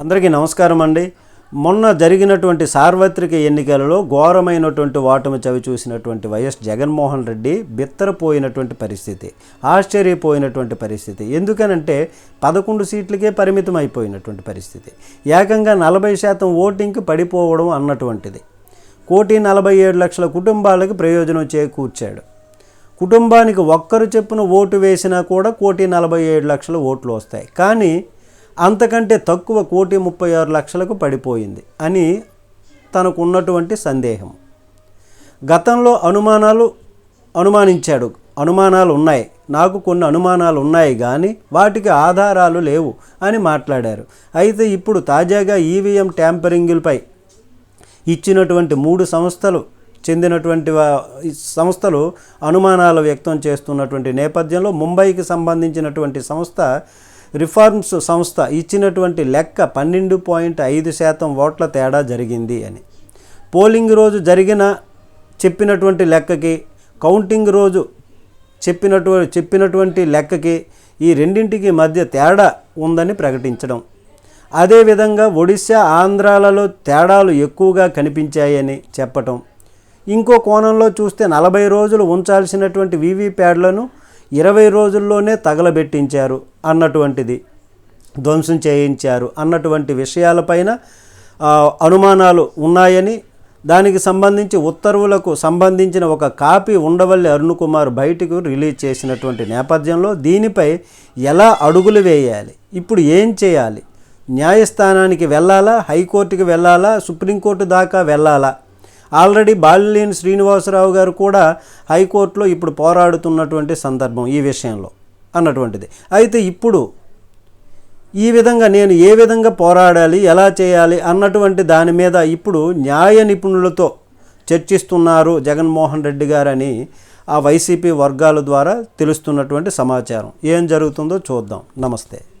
అందరికీ నమస్కారం అండి. మొన్న జరిగినటువంటి సార్వత్రిక ఎన్నికలలో ఘోరమైనటువంటి ఓటమి చవి చూసినటువంటి వైఎస్ జగన్మోహన్ రెడ్డి బిత్తరపోయినటువంటి పరిస్థితి ఆశ్చర్యపోయినటువంటి పరిస్థితి. ఎందుకనంటే పదకొండు సీట్లకే పరిమితం అయిపోయినటువంటి పరిస్థితి. ఏకంగా నలభై శాతం ఓటింగ్కి పడిపోవడం అన్నటువంటిది. కోటి నలభై ఏడు లక్షల కుటుంబాలకు ప్రయోజనం చేకూర్చాడు. కుటుంబానికి ఒక్కరు చెప్పున ఓటు వేసినా కూడా కోటి నలభై ఏడు లక్షల ఓట్లు వస్తాయి. కానీ అంతకంటే తక్కువ కోటి ముప్పై ఆరు లక్షలకు పడిపోయింది అని తనకు ఉన్నటువంటి సందేహం. గతంలో అనుమానాలు అనుమానించాడు. అనుమానాలు ఉన్నాయి. నాకు కొన్ని అనుమానాలు ఉన్నాయి కానీ వాటికి ఆధారాలు లేవు అని మాట్లాడారు. అయితే ఇప్పుడు తాజాగా ఈవీఎం ట్యాంపరింగులపై ఇచ్చినటువంటి మూడు సంస్థలు చెందినటువంటి సంస్థలు అనుమానాలు వ్యక్తం చేస్తున్నటువంటి నేపథ్యంలో ముంబైకి సంబంధించినటువంటి సంస్థ రిఫార్మ్స్ సంస్థ ఇచ్చినటువంటి లెక్క పన్నెండు పాయింట్ ఐదు శాతం ఓట్ల తేడా జరిగింది అని. పోలింగ్ రోజు జరిగిన చెప్పినటువంటి లెక్కకి కౌంటింగ్ రోజు చెప్పినటువంటి చెప్పినటువంటి లెక్కకి ఈ రెండింటికి మధ్య తేడా ఉందని ప్రకటించడం. అదేవిధంగా ఒడిశా ఆంధ్రాలలో తేడాలు ఎక్కువగా కనిపించాయని చెప్పటం. ఇంకో కోణంలో చూస్తే నలభై రోజులు ఉంచాల్సినటువంటి వీవీప్యాడ్లను ఇరవై రోజుల్లోనే తగలబెట్టించారు అన్నటువంటిది. ధ్వంసం చేయించారు అన్నటువంటి విషయాలపైన అనుమానాలు ఉన్నాయని దానికి సంబంధించి ఉత్తర్వులకు సంబంధించిన ఒక కాపీ ఉండవల్లి అరుణ్ కుమార్ బయటకు రిలీజ్ చేసినటువంటి నేపథ్యంలో దీనిపై ఎలా అడుగులు వేయాలి ఇప్పుడు ఏం చేయాలి న్యాయస్థానానికి వెళ్ళాలా హైకోర్టుకి వెళ్ళాలా సుప్రీంకోర్టు దాకా వెళ్ళాలా ఆల్రెడీ బాలినేని శ్రీనివాసరావు గారు కూడా హైకోర్టులో ఇప్పుడు పోరాడుతున్నటువంటి సందర్భం ఈ విషయంలో అన్నటువంటిది. అయితే ఇప్పుడు ఈ విధంగా నేను ఏ విధంగా పోరాడాలి ఎలా చేయాలి అన్నటువంటి దాని మీద ఇప్పుడు న్యాయ నిపుణులతో చర్చిస్తున్నారు జగన్మోహన్ రెడ్డి గారని ఆ వైసీపీ వర్గాల ద్వారా తెలుస్తున్నటువంటి సమాచారం. ఏం జరుగుతుందో చూద్దాం. నమస్తే.